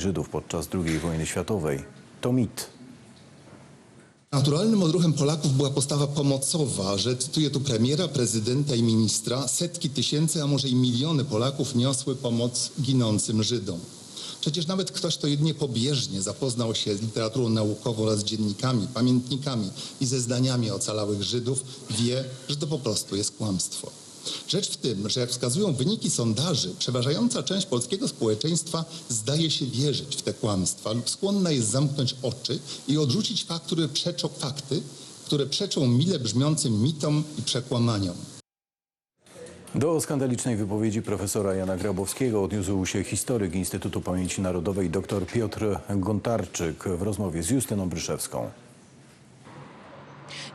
Żydów podczas II wojny światowej. To mit. Naturalnym odruchem Polaków była postawa pomocowa, że cytuję tu premiera, prezydenta i ministra, setki tysięcy, a może i miliony Polaków niosły pomoc ginącym Żydom. Przecież nawet ktoś, kto jedynie pobieżnie zapoznał się z literaturą naukową oraz dziennikami, pamiętnikami i zeznaniami ocalałych Żydów, wie, że to po prostu jest kłamstwo. Rzecz w tym, że jak wskazują wyniki sondaży, przeważająca część polskiego społeczeństwa zdaje się wierzyć w te kłamstwa lub skłonna jest zamknąć oczy i odrzucić fakt, przeczą, fakty, które przeczą mile brzmiącym mitom i przekłamaniom. Do skandalicznej wypowiedzi profesora Jana Grabowskiego odniósł się historyk Instytutu Pamięci Narodowej dr Piotr Gontarczyk w rozmowie z Justyną Bryszewską.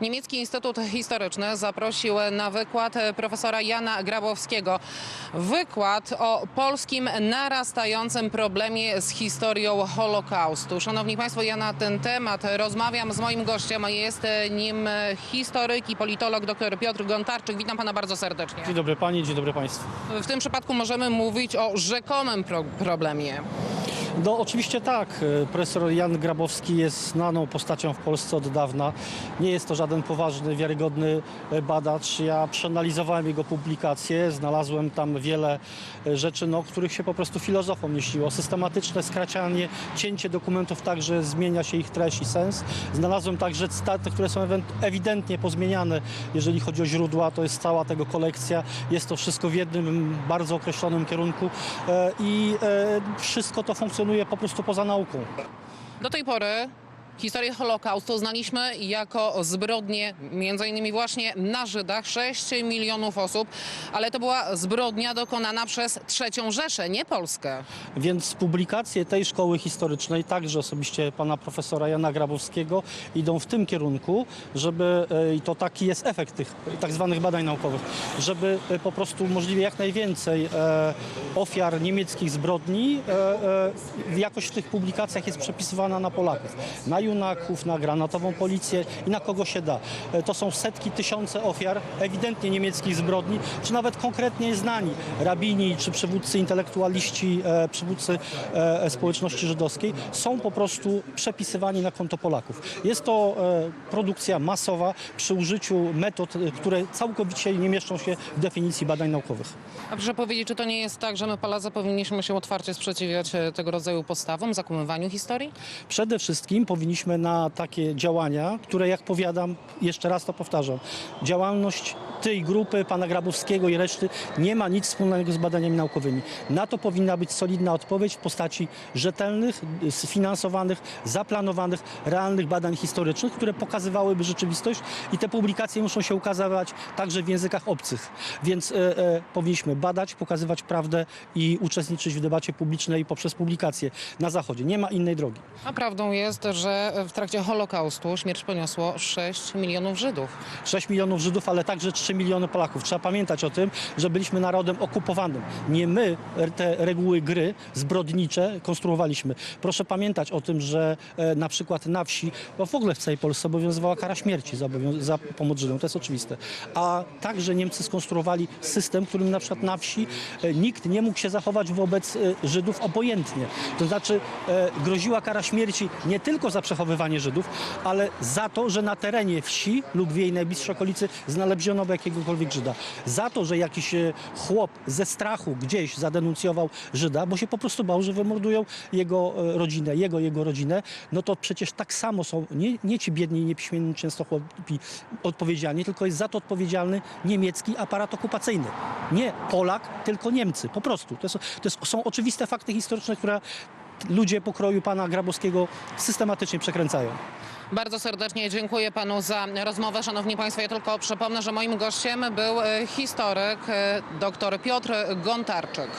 Niemiecki Instytut Historyczny zaprosił na wykład profesora Jana Grabowskiego. Wykład o polskim narastającym problemie z historią Holokaustu. Szanowni Państwo, ja na ten temat rozmawiam z moim gościem. Jest nim historyk i politolog dr Piotr Gontarczyk. Witam Pana bardzo serdecznie. Dzień dobry Pani, dzień dobry Państwu. W tym przypadku możemy mówić o rzekomym pro problemie. No oczywiście tak, e, profesor Jan Grabowski jest znaną postacią w Polsce od dawna. Nie jest to żaden poważny, wiarygodny e, badacz. Ja przeanalizowałem jego publikacje, znalazłem tam wiele e, rzeczy, no, których się po prostu filozofom nie śniło. Systematyczne skracianie, cięcie dokumentów tak, że zmienia się ich treść i sens. Znalazłem także cytaty, które są ewidentnie pozmieniane, jeżeli chodzi o źródła. To jest cała tego kolekcja. Jest to wszystko w jednym bardzo określonym kierunku i wszystko to funkcjonuje po prostu poza nauką. Do tej pory historię Holokaustu znaliśmy jako zbrodnię między innymi właśnie na Żydach 6 milionów osób, ale to była zbrodnia dokonana przez trzecią Rzeszę, nie Polskę. Więc publikacje tej szkoły historycznej, także osobiście pana profesora Jana Grabowskiego, idą w tym kierunku, żeby, e, i to taki jest efekt tych tak zwanych badań naukowych, żeby e, po prostu możliwie jak najwięcej e, ofiar niemieckich zbrodni jakoś w tych publikacjach jest przepisywana na Polaków. Na junaków, na granatową policję i na kogo się da. E, To są setki, tysiące ofiar ewidentnie niemieckich zbrodni, czy nawet konkretnie znani rabini, czy przywódcy intelektualiści, e, przywódcy e, społeczności żydowskiej są po prostu przepisywani na konto Polaków. Jest to produkcja masowa przy użyciu metod, które całkowicie nie mieszczą się w definicji badań naukowych. A proszę powiedzieć, czy to nie jest tak, że my Polacy powinniśmy się otwarcie sprzeciwiać tego rodzaju postawom, zakłamywaniu historii? Przede wszystkim powinniśmy na takie działania, które jak powiadam, jeszcze raz to powtarzam, działalność tej grupy, pana Grabowskiego i reszty nie ma nic wspólnego z badaniami naukowymi. Na to powinna być solidna odpowiedź w postaci rzetelnych, sfinansowanych, zaplanowanych, realnych badań historycznych, które pokazywałyby rzeczywistość i te publikacje muszą się ukazywać także w językach obcych. Więc e, e, powinniśmy badać, pokazywać prawdę i uczestniczyć w debacie publicznej poprzez publikacje na Zachodzie. Nie ma innej drogi. A prawdą jest, że w trakcie Holokaustu śmierć poniosło 6 milionów Żydów. 6 milionów Żydów, ale także 3 miliony Polaków. Trzeba pamiętać o tym, że byliśmy narodem okupowanym. Nie my te reguły gry zbrodnicze konstruowaliśmy. Proszę pamiętać o tym, że e, na przykład na wsi, bo w ogóle w całej Polsce obowiązywała kara śmierci za, za pomoc Żydom, to jest oczywiste. A także Niemcy skonstruowali system, którym na przykład na wsi e, nikt nie mógł się zachować wobec e, Żydów obojętnie. To znaczy groziła kara śmierci nie tylko za przechowywanie Żydów, ale za to, że na terenie wsi lub w jej najbliższej okolicy znaleziono jakiegokolwiek Żyda. Za to, że jakiś e, chłop ze strachu gdzieś zadenuncjował Żyda, bo się po prostu bał, że wymordują jego e, rodzinę, jego, jego rodzinę, no to przecież tak samo są nie, nie ci biedni niepiśmienni często chłopi odpowiedzialni, tylko jest za to odpowiedzialny niemiecki aparat okupacyjny. Nie Polak, tylko Niemcy. Po prostu. To, jest, to jest, są oczywiste fakty historyczne, które ludzie pokroju pana Grabowskiego systematycznie przekręcają. Bardzo serdecznie dziękuję panu za rozmowę. Szanowni państwo, ja tylko przypomnę, że moim gościem był e, historyk e, dr Piotr Gontarczyk.